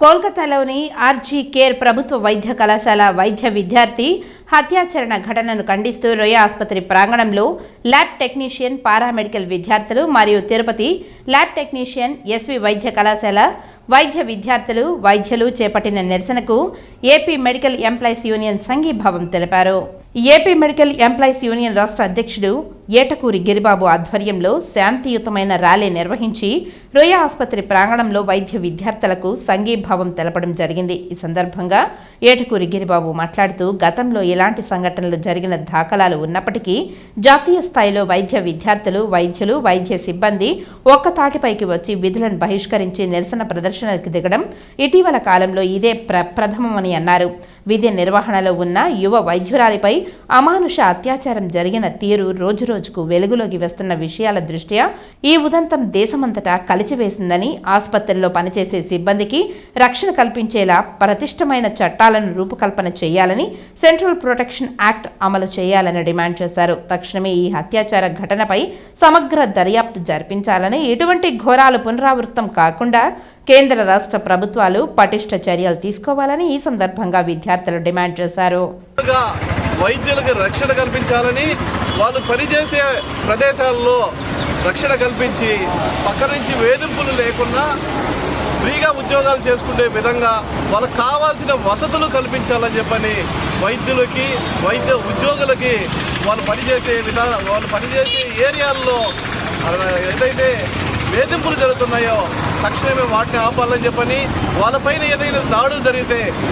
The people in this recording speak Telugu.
కోల్కతాలోని ఆర్జీ కేర్ ప్రభుత్వ వైద్య కళాశాల వైద్య విద్యార్థి హత్యాచరణ ఘటనను ఖండిస్తూ రొయ్య ఆసుపత్రి ప్రాంగణంలో ల్యాబ్ టెక్నీషియన్ పారామెడికల్ విద్యార్థులు మరియు తిరుపతి ల్యాబ్ టెక్నీషియన్ ఎస్వి వైద్య కళాశాల వైద్య విద్యార్థులు వైద్యులు చేపట్టిన నిరసనకు ఏపీ మెడికల్ ఎంప్లాయీస్ యూనియన్ సంఘీభావం తెలిపారు. ఏపీ మెడికల్ ఎంప్లాయీస్ యూనియన్ రాష్ట్ర అధ్యక్షుడు ఏటకూరి గిరిబాబు ఆధ్వర్యంలో శాంతియుతమైన ర్యాలీ నిర్వహించి రొయ్య ఆసుపత్రి ప్రాంగణంలో వైద్య విద్యార్థులకు సంఘీభావం తెలపడం జరిగింది. ఈ సందర్భంగా ఏటకూరి గిరిబాబు మాట్లాడుతూ గతంలో ఎలాంటి సంఘటనలు జరిగిన దాఖలాలు ఉన్నప్పటికీ జాతీయ స్థాయిలో వైద్య విద్యార్థులు వైద్యులు వైద్య సిబ్బంది ఒక్క తాటిపైకి వచ్చి విధులను బహిష్కరించి నిరసన ప్రదర్శనకు దిగడం ఇటీవల కాలంలో ఇదే ప్ర ప్రథమమని అన్నారు. విధి నిర్వహణలో ఉన్న యువ వైద్యురాలిపై అమానుష అత్యాచారం జరిగిన తీరు రోజురోజుకు వెలుగులోకి వస్తున్న విషయాల దృష్ట్యా ఈ ఉదంతం దేశమంతటా కలిచివేసిందని ఆసుపత్రిలో పనిచేసే సిబ్బందికి రక్షణ కల్పించేలా ప్రతిష్టమైన చట్టాలను రూపకల్పన చేయాలని సెంట్రల్ ప్రొటెక్షన్ యాక్ట్ అమలు చేయాలని డిమాండ్ చేశారు. తక్షణమే ఈ అత్యాచార ఘటనపై సమగ్ర దర్యాప్తు జరిపించాలని ఎటువంటి ఘోరాలు పునరావృతం కాకుండా కేంద్ర రాష్ట్ర ప్రభుత్వాలు పటిష్ట చర్యలు తీసుకోవాలని ఈ సందర్భంగా విద్యార్థులు డిమాండ్ చేశారు. వైద్యులకు రక్షణ కల్పించాలని వాళ్ళు పనిచేసే ప్రదేశాల్లో రక్షణ కల్పించి పక్క నుంచి వేధింపులు లేకుండా ఫ్రీగా ఉద్యోగాలు చేసుకునే విధంగా వాళ్ళకు కావాల్సిన వసతులు కల్పించాలని చెప్పని వైద్యులకి వైద్య ఉద్యోగులకి వాళ్ళు పనిచేసే విధానం వాళ్ళు పనిచేసే ఏరియాల్లో ఏదైతే వేధింపులు జరుగుతున్నాయో తక్షణమే వాటిని ఆపాలని చెప్పని వాళ్ళపైన ఏదైనా దాడులు జరిగితే